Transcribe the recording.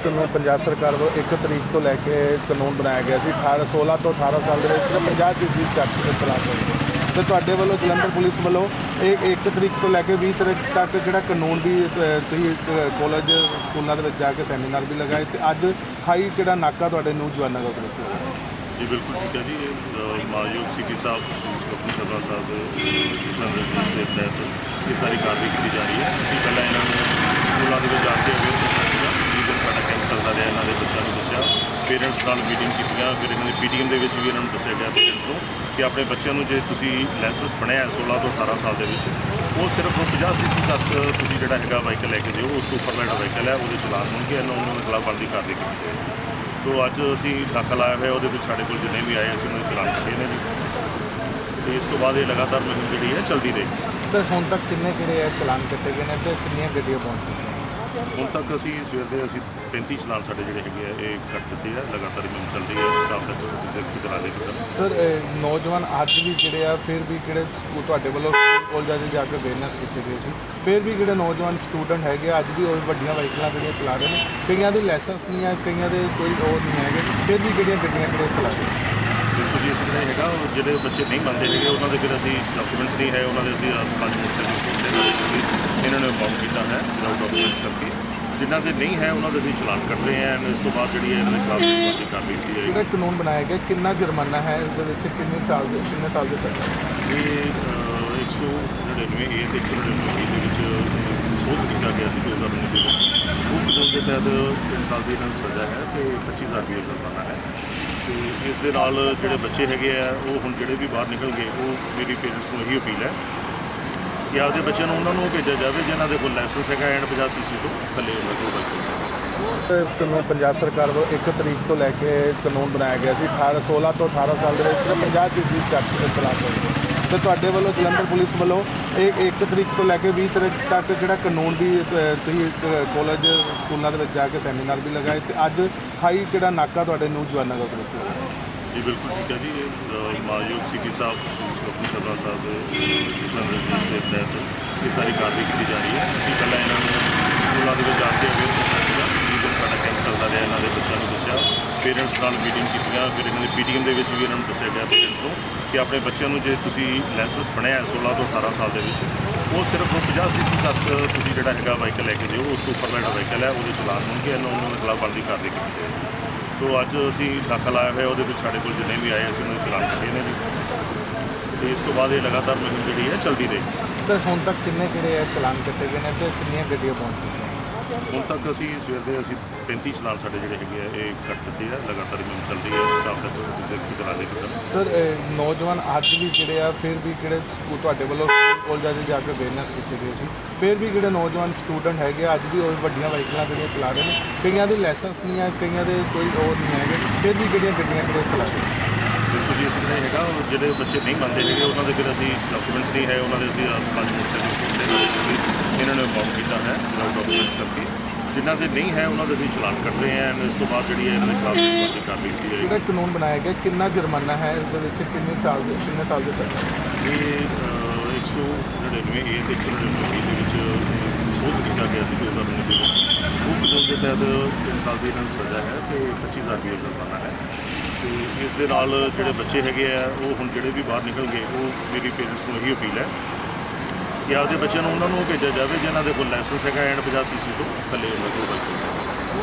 ਕਾਨੂੰਨ ਪੰਜਾਬ ਸਰਕਾਰ ਵੱਲੋਂ 1 ਤਰੀਕ ਤੋਂ ਲੈ ਕੇ ਕਾਨੂੰਨ ਬਣਾਇਆ ਗਿਆ ਸੀ 18 16 ਤੋਂ 18 ਸਾਲ ਦੇ ਵਿੱਚ ਸਿਰਫ 50 ਫੀਸਦੀ ਚੱਕ ਦੇ ਚਲਾਨ ਹੋਣਗੇ ਤੇ ਤੁਹਾਡੇ ਵੱਲੋਂ ਜਲੰਧਰ ਪੁਲਿਸ ਵੱਲੋਂ ਇਹ 1 ਤਰੀਕ ਤੋਂ ਲੈ ਕੇ 20 ਤਰੀਕ ਤੱਕ ਜਿਹੜਾ ਕਾਨੂੰਨ ਵੀ ਤੁਸੀਂ ਕਾਲਜ ਸਕੂਲਾਂ ਦੇ ਵਿੱਚ ਜਾ ਕੇ ਸੈਮੀਨਾਰ ਵੀ ਲਗਾਏ ਤੇ ਅੱਜ ਹਾਈ ਜਿਹੜਾ ਨਾਕਾ ਤੁਹਾਡੇ ਨੌਜਵਾਨਾਂ ਦਾ ਉੱਤੇ ਜੀ ਬਿਲਕੁਲ ਠੀਕ ਹੈ ਜੀ। ਇਹ ਅ, ਸਾਹਿਬ ਡਾਕਟਰ ਸ਼ਰਮਾ ਸਾਹਿਬ ਦੇ ਦਿਸ਼ਾ ਨਿਰਦੇਸ਼ ਦੇ ਤਹਿਤ ਇਹ ਸਾਰੀ ਕਾਰਵਾਈ ਕੀਤੀ ਜਾ ਰਹੀ ਹੈ। ਅਸੀਂ ਪਹਿਲਾਂ ਇਹਨਾਂ ਨੂੰ ਸਕੂਲਾਂ ਦੇ ਵਿੱਚ ਜਾ ਕੇ ਅਵੇਅਰ ਕੀਤਾ ਸੀਗਾ ਜਿਹਦੇ ਸਾਡਾ ਕੈਂਪ ਚੱਲਦਾ ਰਿਹਾ ਇਹਨਾਂ ਦੇ ਬੱਚਿਆਂ ਨੂੰ ਦੱਸਿਆ ਪੇਰੈਂਟਸ ਨਾਲ ਮੀਟਿੰਗ ਕੀਤੀਆਂ ਫਿਰ ਇਹਨਾਂ ਦੀ ਪੀਟੀਐਮ ਦੇ ਵਿੱਚ ਵੀ ਇਹਨਾਂ ਨੂੰ ਦੱਸਿਆ ਗਿਆ ਪੇਰੈਂਟਸ ਨੂੰ ਕਿ ਆਪਣੇ ਬੱਚਿਆਂ ਨੂੰ ਜੇ ਤੁਸੀਂ ਲਾਇਸੈਂਸ ਬਣਿਆ ਹੈ 16 ਤੋਂ 18 ਸਾਲ ਦੇ ਵਿੱਚ, ਉਹ ਸਿਰਫ 50 ਸੀਸੀ ਤੱਕ ਤੁਸੀਂ ਜਿਹੜਾ ਹੈਗਾ ਵਾਹੀਕਲ ਲੈ ਕੇ ਦਿਓ, ਉਸ ਤੋਂ ਉੱਪਰਲਾ ਜਿਹੜਾ ਵਾਹੀਕਲ ਹੈ, ਉਹਦੇ ਚਲਾਨ ਹੋਣਗੇ, ਇਹਨਾਂ ਨੂੰ ਉਹਨਾਂ ਖਿਲਾਫ ਬਣਦੀ ਕਾਰਵਾਈ ਕੀਤੀ ਸੋ ਅੱਜ ਅਸੀਂ ਡਾਕਾ ਲਾਇਆ ਹੋਇਆ ਉਹਦੇ ਵਿੱਚ ਸਾਡੇ ਕੋਲ ਜਿੰਨੇ ਵੀ ਆਏ ਅਸੀਂ ਉਹਨਾਂ ਦੇ ਚਲਾਨ ਕੱਟੇ ਨੇ ਜੀ। ਤੇ ਇਸ ਤੋਂ ਬਾਅਦ ਇਹ ਲਗਾਤਾਰ ਮੁਹਿੰਮ ਜਿਹੜੀ ਹੈ, ਚੱਲਦੀ ਰਹੇਗੀ। ਸਰ ਹੁਣ ਤੱਕ ਕਿੰਨੇ ਕਿਹੜੇ ਹੈ ਚਲਾਨ ਕੱਟੇ ਗਏ ਨੇ ਤੇ ਕਿੰਨੀਆਂ ਗੱਡੀਆਂ ਪਹੁੰਚ ਚੁੱਕੀਆਂ ਹੁਣ ਤੱਕ ਅਸੀਂ ਸਵੇਰ ਦੇ ਅਸੀਂ 35 ਚਲਾਨ ਸਾਡੇ ਜਿਹੜੇ ਹੈਗੇ ਆ ਇਹ ਕੱਟ ਦਿੱਤੇ ਆ ਲਗਾਤਾਰ ਮੁਹਿੰਮ ਚੱਲ ਰਹੀ ਹੈ ਸ਼ਾਮ ਤੱਕ ਐਗਜ਼ੈਕਟ ਕਰਾ ਦੇਗੇ ਸਰ ਸਰ ਅਹ, ਨੌਜਵਾਨ ਅੱਜ ਵੀ ਜਿਹੜੇ ਆ ਫਿਰ ਵੀ ਕਿਹੜੇ ਸਕੂ- ਤੁਹਾਡੇ ਵੱਲੋਂ ਕਾਲਜਾਂ 'ਚ ਜਾ ਕੇ ਅਵੇਅਰਨੈਸ ਕੀਤੀ ਗਈ ਸੀ। ਫਿਰ ਵੀ ਜਿਹੜੇ ਨੌਜਵਾਨ ਸਟੂਡੈਂਟ ਹੈਗੇ ਆ, ਅੱਜ ਵੀ ਉਹ ਵੱਡੀਆਂ ਵਾਹੀਕਲਾਂ ਜਿਹੜੀਆਂ ਚਲਾ ਰਹੇ ਨੇ। ਕਈਆਂ ਦੇ ਲਾਇਸੈਂਸ ਨਹੀਂ ਆ ਕਈਆਂ ਦੇ ਕੋਈ ਉਹ ਨਹੀਂ ਹੈਗੇ। ਫਿਰ ਵੀ ਕਿਹੜੀਆਂ ਗੱਡੀਆਂ ਕਿਹੜੇ ਚਲਾ ਰਹੇ ਨੇ? ਬਿਲਕੁਲ ਜੀ ਤਰ੍ਹਾਂ ਹੈਗਾ। ਉਹ ਜਿਹੜੇ ਬੱਚੇ ਨਹੀਂ ਮੰਨਦੇ ਹੈਗੇ ਉਹਨਾਂ ਦੇ ਫਿਰ ਅਸੀਂ ਡਾਕੂਮੈਂਟਸ ਨਹੀਂ ਹੈ ਉਹਨਾਂ ਦੇ ਅਸੀਂ ਪੰਜ ਮੋਟਰਸਾਈਕਲ ਇਹਨਾਂ ਨੇ ਬਾਉਂਡ ਕੀਤਾ ਹੈ ਵਿਦਆਊਟ ਡਾਕੂਮੈਂਟਸ ਕਰਕੇ। ਜਿਨ੍ਹਾਂ ਦੇ ਨਹੀਂ ਹੈ ਉਹਨਾਂ ਦੇ ਅਸੀਂ ਚਲਾਨ ਕੱਟ ਰਹੇ ਹਾਂ ਇਸ ਤੋਂ ਬਾਅਦ ਜਿਹੜੀ ਹੈ ਇਹਨਾਂ ਦੇ ਖਿਲਾਫ ਕਾਰਵਾਈ ਕੀਤੀ ਜਾਏਗੀ ਜਿਹੜਾ ਕਾਨੂੰਨ ਬਣਾਇਆ ਗਿਆ? ਕਿੰਨਾ ਜੁਰਮਾਨਾ ਹੈ ਇਸ ਦੇ ਵਿੱਚ ਕਿੰਨੇ ਸਾਲ ਦੇ ਕਿੰਨੇ ਸਾਲ ਦੇ ਸਜ਼ਾ? ਹੈ? ਇਹ ਅ, 199 ਏ ਤੇ 199 ਏ ਦੇ ਵਿੱਚ ਸੋਧ ਕੀਤਾ ਗਿਆ ਸੀ 2019 ਦੇ ਵਿੱਚ। ਉਹ ਕਾਨੂੰਨ ਦੇ ਤਹਿਤ 3 ਸਾਲ ਦੀ ਇਹਨਾਂ ਨੂੰ ਸਜ਼ਾ ਹੈ ਤੇ 25000 ਰੁਪਏ ਜੁਰਮਾਨਾ ਹੈ। ਤੇ ਇਸ ਦੇ ਨਾਲ ਜਿਹੜੇ ਬੱਚੇ ਹੈਗੇ ਆ, ਉਹ ਹੁਣ ਜਿਹੜੇ ਵੀ ਬਾਹਰ ਨਿਕਲ ਗਏ ਉਹ ਮੇਰੀ ਪੇਰੈਂਟਸ ਨੂੰ ਇਹੀ ਅਪੀਲ ਹੈ ਕਿ ਆਪਦੇ ਬੱਚਿਆਂ ਨੂੰ ਉਹਨਾਂ ਨੂੰ ਭੇਜਿਆ ਜਾਵੇ, ਜਿਨ੍ਹਾਂ ਦੇ ਕੋਲ ਲਾਇਸੈਂਸ ਹੈਗਾ ਐਂਡ 50 ਸੀਸੀ ਤੋਂ ਥੱਲੇ ਉਹਨਾਂ ਕੋਲ ਬਾਈਕ ਕਾਨੂੰਨ ਪੰਜਾਬ ਸਰਕਾਰ ਵੱਲੋਂ 1 ਤਰੀਕ ਤੋਂ ਲੈ ਕੇ ਕਾਨੂੰਨ ਬਣਾਇਆ ਗਿਆ ਸੀ 18 16 ਤੋਂ 18 ਸਾਲ ਦੇ ਵਿੱਚ ਸਿਰਫ 50 ਫੀਸਦੀ ਚੱਕ ਦੇ ਚਲਾਨ ਹੋਣਗੇ ਤੇ ਤੁਹਾਡੇ ਵੱਲੋਂ ਜਲੰਧਰ ਪੁਲਿਸ ਵੱਲੋਂ ਇਹ 1 ਤਰੀਕ ਤੋਂ ਲੈ ਕੇ 20 ਤਰੀਕ ਤੱਕ ਜਿਹੜਾ ਕਾਨੂੰਨ ਵੀ ਅ, ਤੁਸੀਂ ਕਾਲਜ ਸਕੂਲਾਂ ਦੇ ਵਿੱਚ ਜਾ ਕੇ ਸੈਮੀਨਾਰ ਵੀ ਲਗਾਏ ਤੇ ਅੱਜ ਹਾਈ ਜਿਹੜਾ ਨਾਕਾ ਤੁਹਾਡੇ ਨੌਜਵਾਨਾਂ ਦਾ ਉੱਤੇ ਸੀ ਜੀ ਬਿਲਕੁਲ ਠੀਕ ਹੈ ਜੀ। ਇਹ ਮਾਨਯੋਗ ਸਿਟੀ ਸਾਹਿਬ ਡਾਕਟਰ ਸ਼ਰਮਾ ਸਾਹਿਬ ਦੇ ਦਿਸ਼ਾ ਨਿਰਦੇਸ਼ ਦੇ ਤਹਿਤ ਇਹ ਸਾਰੀ ਕਾਰਵਾਈ ਕੀਤੀ ਜਾ ਰਹੀ ਹੈ। ਅਸੀਂ ਪਹਿਲਾਂ ਇਹਨਾਂ ਨੂੰ ਸਕੂਲਾਂ ਦੇ ਵਿੱਚ ਜਾ ਕੇ ਅਵੇਅਰ ਕੀਤਾ ਸੀਗਾ ਜਿਹਦੇ ਸਾਡਾ ਕੈਂਪ ਚੱਲਦਾ ਰਿਹਾ ਇਹਨਾਂ ਦੇ ਬੱਚਿਆਂ ਨੂੰ ਦੱਸਿਆ ਪੇਰੈਂਟਸ ਨਾਲ ਮੀਟਿੰਗ ਕੀਤੀ ਕੀਤੀਆਂ ਫਿਰ ਇਹਨਾਂ ਦੀ ਪੀਟੀਐਮ ਦੇ ਵਿੱਚ ਵੀ ਇਹਨਾਂ ਨੂੰ ਦੱਸਿਆ ਗਿਆ ਪੇਰੈਂਟਸ ਨੂੰ ਕਿ ਆਪਣੇ ਬੱਚਿਆਂ ਨੂੰ ਜੇ ਤੁਸੀਂ ਲਾਇਸੈਂਸ ਬਣਿਆ ਹੈ 16 ਤੋਂ 18 ਸਾਲ ਦੇ ਵਿੱਚ, ਉਹ ਸਿਰਫ 50 ਸੀਸੀ ਤੱਕ ਤੁਸੀਂ ਜਿਹੜਾ ਹੈਗਾ ਵਾਹੀਕਲ ਲੈ ਕੇ ਦਿਓ, ਉਸ ਤੋਂ ਉੱਪਰ ਜਿਹੜਾ ਵਾਹੀਕਲ ਹੈ, ਉਹਦੇ ਚਲਾਨ ਹੋਣਗੇ, ਇਹਨਾਂ ਨੂੰ ਉਹਨਾਂ ਦੇ ਖਿਲਾਫ ਬਣਦੀ ਕਾਰਵਾਈ ਕੀਤੀ ਜਾਏਗੀ। ਸੋ ਅੱਜ ਅਸੀਂ ਨਾਕਾ ਲਾਇਆ ਹੋਇਆ ਉਹਦੇ ਵਿੱਚ ਸਾਡੇ ਕੋਲ ਜਿੰਨੇ ਵੀ ਆਏ ਅਸੀਂ ਉਹਨਾਂ ਨੂੰ ਚਲਾਨ ਕੱਟੇ ਨੇ ਜੀ। ਤੇ ਇਸ ਤੋਂ ਬਾਅਦ ਇਹ ਲਗਾਤਾਰ ਮੁਹਿੰਮ ਜਿਹੜੀ ਹੈ, ਚੱਲਦੀ ਰਹੇਗੀ। ਸਰ ਹੁਣ ਤੱਕ ਕਿੰਨੇ ਜਿਹੜੇ ਹੈ ਚਲਾਨ ਕੱਟੇ ਗਏ ਨੇ ਤੇ ਕਿੰਨੀਆਂ ਗੱਡੀਆਂ ਪਹੁੰਚ ਚੁੱਕੀਆਂ ਹੁਣ ਤੱਕ ਅਸੀਂ ਸਵੇਰ ਦੇ ਅਸੀਂ 35 ਚਲਾਨ ਸਾਡੇ ਜਿਹੜੇ ਹੈਗੇ ਆ ਇਹ ਕੱਟ ਦਿੱਤੇ ਆ ਲਗਾਤਾਰ ਮੁਹਿੰਮ ਚੱਲ ਰਹੀ ਹੈ ਸ਼ਾਮ ਤੱਕ ਐਗਜ਼ੈਕਟ ਕਰਾ ਦੇਗੇ ਸਰ ਸਰ ਨੌਜਵਾਨ ਅੱਜ ਵੀ ਜਿਹੜੇ ਆ ਫਿਰ ਵੀ ਕਿਹੜੇ ਸਕੂ- ਤੁਹਾਡੇ ਵੱਲੋਂ ਕਾਲਜਾਂ 'ਚ ਜਾ ਕੇ ਅਵੇਅਰਨੈਸ ਕੀਤੀ ਗਈ ਸੀ। ਫਿਰ ਵੀ ਜਿਹੜੇ ਨੌਜਵਾਨ ਸਟੂਡੈਂਟ ਹੈਗੇ ਆ, ਅੱਜ ਵੀ ਉਹ ਵੱਡੀਆਂ ਵਾਹੀਕਲਾਂ ਜਿਹੜੀਆਂ ਚਲਾ ਰਹੇ ਨੇ। ਕਈਆਂ ਦੇ ਲਾਇਸੈਂਸ ਨਹੀਂ ਆ ਕਈਆਂ ਦੇ ਕੋਈ ਉਹ ਨਹੀਂ ਹੈਗੇ। ਫਿਰ ਵੀ ਜਿਹੜੀਆਂ ਗੱਡੀਆਂ ਕਿਹੜੇ ਚਲਾ ਰਹੇ ਨੇ? ਬਿਲਕੁਲ ਜੀ ਇਸ ਤਰ੍ਹਾਂ ਹੈਗਾ। ਉਹ ਜਿਹੜੇ ਬੱਚੇ ਨਹੀਂ ਮੰਨਦੇ ਹੈਗੇ ਉਹਨਾਂ ਦੇ ਫਿਰ ਅਸੀਂ ਡਾਕੂਮੈਂਟਸ ਨਹੀਂ ਹੈ ਉਹਨਾਂ ਦੇ ਅਸੀਂ ਪੰਜ ਵੀ ਇਹਨਾਂ ਨੇ ਬਾਉਂਡ ਕੀਤਾ ਹੈ ਵਿਦਆਊਟ ਡਾਕੂਮੈਂਟਸ ਕਰਕੇ। ਜਿਨ੍ਹਾਂ ਦੇ ਨਹੀਂ ਹੈ ਉਹਨਾਂ ਦੇ ਅਸੀਂ ਚਲਾਨ ਕੱਟ ਰਹੇ ਹਾਂ ਇਸ ਤੋਂ ਬਾਅਦ ਜਿਹੜੀ ਹੈ ਇਹਨਾਂ ਦੇ ਖਿਲਾਫ ਕਾਰਵਾਈ ਕਾਰਵਾਈ ਕੀਤੀ ਜਾਏਗੀ ਜਿਹੜਾ ਕਾਨੂੰਨ ਬਣਾਇਆ ਗਿਆ ਕਿੰਨਾ ਜੁਰਮਾਨਾ ਹੈ ਇਸ ਦੇ ਵਿੱਚ ਕਿੰਨੇ ਸਾਲ ਦੇ ਕਿੰਨੇ ਸਾਲ ਦੇ ਸਜ਼ਾ ਹੈ? ਇਹ ਅ, 199 ਏ ਤੇ 199 ਏ ਦੇ ਵਿੱਚ ਸੋਧ ਕੀਤਾ ਗਿਆ ਸੀ 2019 ਦੇ ਵਿੱਚ ਉਹ ਕਾਨੂੰਨ ਦੇ ਤਹਿਤ 3 ਸਾਲ ਦੀ ਇਹਨਾਂ ਨੂੰ ਸਜ਼ਾ ਹੈ ਤੇ 25000 ਰੁਪਏ ਜੁਰਮਾਨਾ ਹੈ। ਤੇ ਇਸ ਦੇ ਨਾਲ ਜਿਹੜੇ ਬੱਚੇ ਹੈਗੇ ਆ, ਉਹ ਹੁਣ ਜਿਹੜੇ ਵੀ ਬਾਹਰ ਨਿਕਲ ਗਏ ਉਹ ਮੇਰੀ ਪੇਰੈਂਟਸ ਨੂੰ ਇਹੀ ਅਪੀਲ ਹੈ ਕਿ ਆਪਦੇ ਬੱਚਿਆਂ ਨੂੰ ਉਹਨਾਂ ਨੂੰ ਭੇਜਿਆ ਜਾਵੇ ਜਿਨ੍ਹਾਂ ਦੇ ਕੋਲ ਲਾਇਸੈਂਸ ਹੈਗਾ ਐਂਡ 50 ਸੀਸੀ ਤੋਂ ਥੱਲੇ ਉਹਨਾਂ ਕੋਲ ਬਾਈਕ